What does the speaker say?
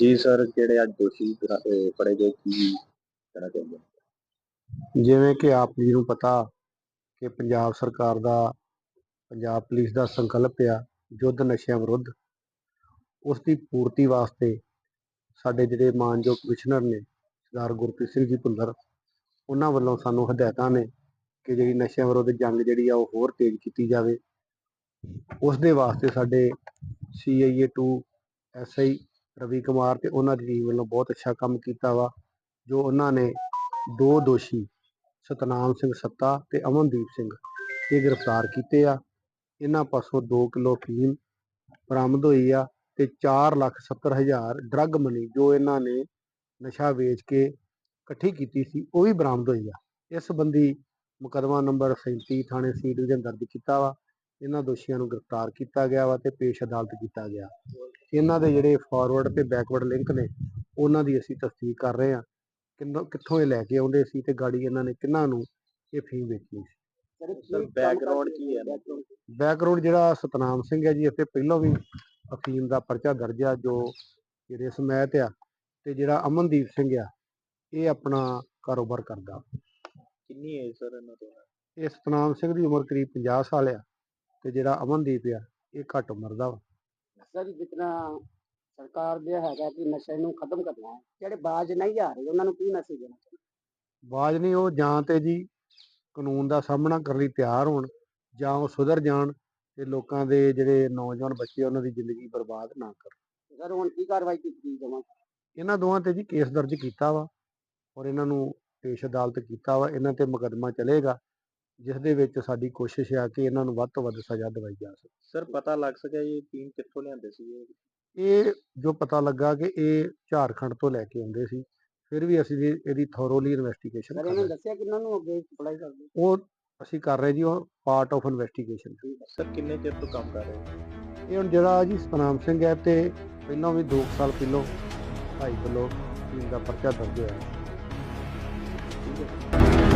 ਜੀ ਸਰ, ਜਿਹੜੇ ਅੱਜ ਦੋਸ਼ੀ ਗ੍ਰਿ- ਅਹ, ਫੜੇ ਗਏ ਕੀ ਕਹਿਣਾ ਚਾਹੁੰਦੇ ਹੋ? ਜਿਵੇਂ ਕਿ ਆਪ ਜੀ ਨੂੰ ਪਤਾ ਕਿ ਪੰਜਾਬ ਸਰਕਾਰ ਦਾ, ਪੰਜਾਬ ਪੁਲਿਸ ਦਾ ਸੰਕਲਪ ਆ ਯੁੱਧ ਨਸ਼ਿਆਂ ਵਿਰੁੱਧ ਉਸ ਦੀ ਪੂਰਤੀ ਵਾਸਤੇ ਸਾਡੇ ਜਿਹੜੇ ਮਾਨਯੋਗ ਕਮਿਸ਼ਨਰ ਨੇ, ਸਰਦਾਰ ਗੁਰਪ੍ਰੀਤ ਸਿੰਘ ਜੀ ਭੁੱਲਰ, ਉਹਨਾਂ ਵੱਲੋਂ ਸਾਨੂੰ ਹਦਾਇਤਾਂ ਨੇ ਕਿ ਜਿਹੜੀ ਨਸ਼ਿਆਂ ਵਿਰੁੱਧ ਜੰਗ ਜਿਹੜੀ ਆ ਉਹ ਹੋਰ ਤੇਜ਼ ਕੀਤੀ ਜਾਵੇ ਉਸ ਦੇ ਵਾਸਤੇ ਸਾਡੇ ਸੀਆਈਏ 2 ਐਸਆਈ ਰਵੀ ਕੁਮਾਰ ਤੇ ਉਹਨਾਂ ਦੀ ਟੀਮ ਵੱਲੋਂ ਬਹੁਤ ਅੱਛਾ ਕੰਮ ਕੀਤਾ ਵਾ, ਜੋ ਉਹਨਾਂ ਨੇ ਦੋ ਦੋਸ਼ੀ, ਸਤਨਾਮ ਸਿੰਘ ਸੱਤਾ ਤੇ ਅਮਨਦੀਪ ਸਿੰਘ, ਇਹ ਗ੍ਰਿਫਤਾਰ ਕੀਤੇ ਆ। ਇਹਨਾਂ ਪਾਸੋਂ 2 ਕਿਲੋ ਫੀਮ ਬਰਾਮਦ ਹੋਈ ਆ ਤੇ 4 ਲੱਖ 70 ਹਜ਼ਾਰ ਡਰੱਗ ਮਨੀ ਜੋ ਇਹਨਾਂ ਨੇ ਨਸ਼ਾ ਵੇਚ ਕੇ ਇਕੱਠੀ ਕੀਤੀ ਸੀ, ਉਹ ਵੀ ਬਰਾਮਦ ਹੋਈ ਆ। ਇਸ ਸੰਬੰਧੀ ਮੁਕੱਦਮਾ ਨੰਬਰ 37 ਥਾਣੇ ਸੀ ਡਿਵੀਜ਼ਨ ਦਰਜ ਕੀਤਾ ਵਾ। ਇਹਨਾਂ ਦੋਸ਼ੀਆਂ ਨੂੰ ਗ੍ਰਿਫਤਾਰ ਕੀਤਾ ਗਿਆ ਵਾ ਤੇ ਪੇਸ਼ ਅਦਾਲਤ ਕੀਤਾ ਗਿਆ। ਇਹਨਾਂ ਦੇ ਜਿਹੜੇ ਫਾਰਵਰਡ ਤੇ ਬੈਕਵਰਡ ਲਿੰਕ ਨੇ ਉਹਨਾਂ ਦੀ ਅਸੀਂ ਤਸਦੀਕ ਕਰ ਰਹੇ ਹਾਂ। ਕਿੰਨੋਂ ਕਿੱਥੋਂ ਇਹ ਲੈ ਕੇ ਆਉਂਦੇ ਸੀ ਤੇ ਗਾੜੀ ਇਹਨਾਂ ਨੇ ਕਿੰਨਾਂ ਨੂੰ ਇਹ ਫੀਮ ਵੇਚਣੀ ਸੀ? ਸਰ ਬੈਕਗ੍ਰਾਉਂਡ ਕੀ ਹੈ? ਬੈਕਗ੍ਰਾਉਂਡ ਜਿਹੜਾ ਸਤਨਾਮ ਸਿੰਘ ਹੈ ਜੀ ਇੱਥੇ ਪਹਿਲਾਂ ਵੀ ਅਫੀਮ ਦਾ ਪਰਚਾ ਦਰਜ ਆ ਜੋ ਜਿਹੜੇ ਸਮੈਤ ਆ ਤੇ ਜਿਹੜਾ ਅਮਨਦੀਪ ਸਿੰਘ ਆ ਇਹ ਆਪਣਾ ਕਾਰੋਬਾਰ ਕਰਦਾ। ਕਿੰਨੀ ਏਜ ਸਰ ਇਹਨਾਂ ਤੋਂ ਇਹ ਸਤਨਾਮ ਸਿੰਘ ਦੀ ਉਮਰ ਕਰੀਬ 50 ਸਾਲ ਆ। ਤੇ ਜਿਹੜਾ ਅਮਨਦੀਪ ਆ ਇਹ ਘੱਟ ਉਮਰ ਦਾ ਵਾ। ਸਰ ਜਿਤਨਾ ਸਰਕਾਰ ਦੇ ਹੈਗਾ ਕਿ ਨਸ਼ੇ ਨੂੰ ਖਤਮ ਕਰਨਾ ਹੈ ਜਿਹੜੇ ਬਾਜ ਨਹੀਂ ਆ ਰਹੇ ਉਹਨਾਂ ਨੂੰ ਕੀ ਮੈਸੇਜ ਦੇਣਾ ਬਾਜ ਨਹੀਂ ਉਹ ਜਾਂ ਤੇ ਜੀ ਕਾਨੂੰਨ ਦਾ ਸਾਹਮਣਾ ਕਰਨ ਲਈ ਤਿਆਰ ਹੋਣ ਜਾਂ ਉਹ ਸੁਧਰ ਜਾਣ ਤੇ ਲੋਕਾਂ ਦੇ ਜਿਹੜੇ ਨੌਜਵਾਨ ਬੱਚੇ ਉਹਨਾਂ ਦੀ ਜ਼ਿੰਦਗੀ ਬਰਬਾਦ ਨਾ ਕਰਨ। ਸਰ ਹੁਣ ਕੀ ਕਾਰਵਾਈ ਕੀਤੀ ਜਾਵਾਂ ਇਹਨਾਂ ਦੋਵਾਂ ਤੇ ਜੀ ਕੇਸ ਦਰਜ ਕੀਤਾ ਵਾ ਔਰ ਇਹਨਾਂ ਨੂੰ ਪੇਸ਼ ਅਦਾਲਤ ਕੀਤਾ ਵਾ ਇਹਨਾਂ ਤੇ ਮੁਕੱਦਮਾ ਚੱਲੇਗਾ। ਜਿਸ ਦੇ ਵਿੱਚ ਸਾਡੀ ਕੋਸ਼ਿਸ਼ ਆ ਕਿ ਇਹਨਾਂ ਨੂੰ ਵੱਧ ਤੋਂ ਵੱਧ ਸਜ਼ਾ ਦਿਵਾਈ ਜਾ ਸਕੇ। ਸਰ ਪਤਾ ਲੱਗ ਸਕਿਆ ਇਹ ਟੀਮ ਕਿੱਥੋਂ ਲਿਆਂਦੇ ਸੀ ਇਹ? ਇਹ ਜੋ ਪਤਾ ਲੱਗਾ ਕਿ ਇਹ ਝਾਰਖੰਡ ਤੋਂ ਲੈ ਕੇ ਆਉਂਦੇ ਸੀ ਫਿਰ ਵੀ ਅਸੀਂ ਇਹ- ਇਹਦੀ ਥੋਰੋਲੀ ਇਨਵੈਸਟੀਗੇਸ਼ਨ ਸਰ ਕਰ ਇਹਨੇ ਰਹੇ ਦੱਸਿਆ ਕਿ ਇਹਨਾਂ ਨੂੰ ਅੱਗੇ ਸਪਲਾਈ ਕਰਦੇ ਉਹ ਅਸੀਂ ਕਰ ਰਹੇ ਜੀ ਉਹ ਪਾਰਟ ਆਫ ਇਨਵੈਸਟੀਗੇਸ਼ਨ ਸਰ ਕਿੰਨੇ ਚਿਰ ਤੋਂ ਕੰਮ ਕਰ ਰਹੇ ਹੋ? ਇਹ ਹੁਣ ਜਿਹੜਾ ਜੀ ਸਤਨਾਮ ਸਿੰਘ ਹੈ ਤੇ ਪਹਿਲਾਂ ਵੀ 2 ਸਾਲ ਪਹਿਲਾਂ ਢਾਈ ਕਿਲੋ ਟੀਮ ਦਾ ਪਰਚਾ ਦਰਜ ਹੋਇਆ। ਠੀਕ ਹੈ।